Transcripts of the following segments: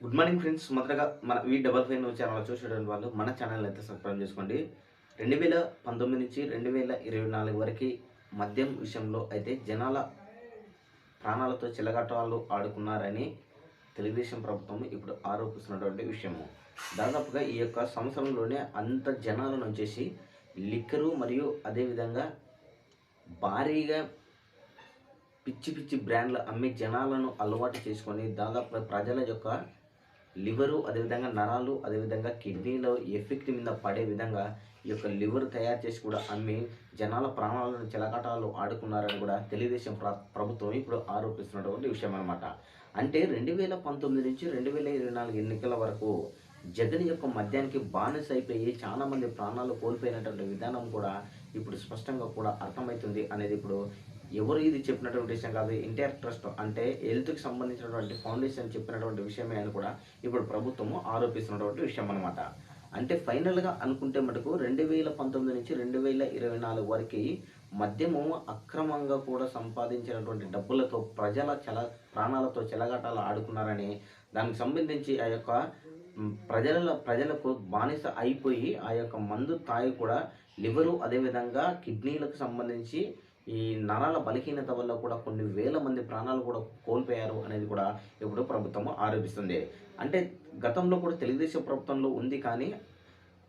Good morning friends మొదటగా మన వి double five channel చూసేటువంటి వాళ్ళు మన ఛానల్ అయితే సబ్స్క్రైబ్ చేసుకోండి. రెండు వేల పంతొమ్మిది నుంచి రెండు వేల ఇరవై నాలుగు వరకు మద్యం విషయంలో అయితే జనాల ప్రాణాలతో చిలగాటాలు ఆడుకున్నారని తెలుగుదేశం ప్రభుత్వం ఇప్పుడు ఆరోపిస్తున్నటువంటి విషయము. దాదాపుగా ఈ యొక్క సంవత్సరంలోనే అంత జనాలను వచ్చేసి లిక్కరు మరియు అదేవిధంగా భారీగా పిచ్చి పిచ్చి బ్రాండ్లు అమ్మి జనాలను అలవాటు చేసుకొని దాదాపు ప్రజల యొక్క లివరు అదేవిధంగా నరాలు అదేవిధంగా కిడ్నీలో ఎఫెక్ట్ మీద పడే విధంగా ఈ యొక్క లివర్ తయారు చేసి కూడా అమ్మి జనాల ప్రాణాలను చిలకటాలు ఆడుకున్నారని కూడా తెలుగుదేశం ప్రభుత్వం ఇప్పుడు ఆరోపిస్తున్నటువంటి విషయం అనమాట అంటే రెండు వేల పంతొమ్మిది నుంచి రెండు వేల ఇరవై నాలుగు ఎన్నికల వరకు జగన్ యొక్క మద్యానికి బానిస అయిపోయి చాలామంది ప్రాణాలు కోల్పోయినటువంటి విధానం కూడా ఇప్పుడు స్పష్టంగా కూడా అర్థమవుతుంది అనేది ఇప్పుడు ఎవరు ఇది చెప్పినటువంటి విషయం కాదు. ఎన్టీఆర్ ట్రస్ట్ అంటే హెల్త్కి సంబంధించినటువంటి ఫౌండేషన్ చెప్పినటువంటి విషయమే అని కూడా ఇప్పుడు ప్రభుత్వము ఆరోపిస్తున్నటువంటి విషయం అనమాట అంటే ఫైనల్గా అనుకుంటే మటుకు రెండు వేల పంతొమ్మిది నుంచి రెండు వేల ఇరవై నాలుగు వరకు మద్యము అక్రమంగా కూడా సంపాదించినటువంటి డబ్బులతో ప్రజల చల ప్రాణాలతో చెలగాటాలు ఆడుకున్నారని దానికి సంబంధించి ఆ యొక్క ప్రజల ప్రజలకు బానిస అయిపోయి ఆ యొక్క మందు తాగి కూడా లివరు అదేవిధంగా కిడ్నీలకు సంబంధించి ఈ నరాల బలహీనత వల్ల కూడా కొన్ని వేల మంది ప్రాణాలు కూడా కోల్పోయారు అనేది కూడా ఇప్పుడు ప్రభుత్వం ఆరోపిస్తుంది. అంటే గతంలో కూడా తెలుగుదేశం ప్రభుత్వంలో ఉంది కానీ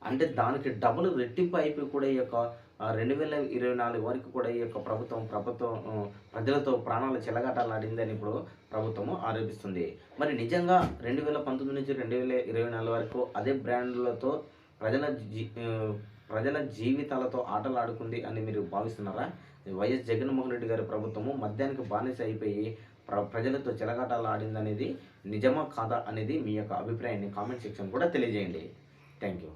అంటే దానికి డబుల్ రెట్టింపు అయిపోయి కూడా ఈ యొక్క రెండు వేల ఇరవై నాలుగు వరకు కూడా ఈ యొక్క ప్రభుత్వం ప్రభుత్వం ప్రజలతో ప్రాణాలు చెలగాటలాడిందని ఇప్పుడు ప్రభుత్వము ఆరోపిస్తుంది. మరి నిజంగా రెండు వేల పంతొమ్మిది నుంచి రెండు వేల ఇరవై నాలుగు వరకు అదే బ్రాండ్లతో ప్రజల జీ ప్రజల జీవితాలతో ఆటలు ఆడుకుంది అని మీరు భావిస్తున్నారా? వైఎస్ జగన్మోహన్ రెడ్డి గారి ప్రభుత్వము మద్యానికి బానిస అయిపోయి ప్ర ప్రజలతో చెలగాటాలు ఆడిందనేది నిజమా కాదా అనేది మీ యొక్క అభిప్రాయాన్ని కామెంట్ సెక్షన్ కూడా తెలియజేయండి. Thank you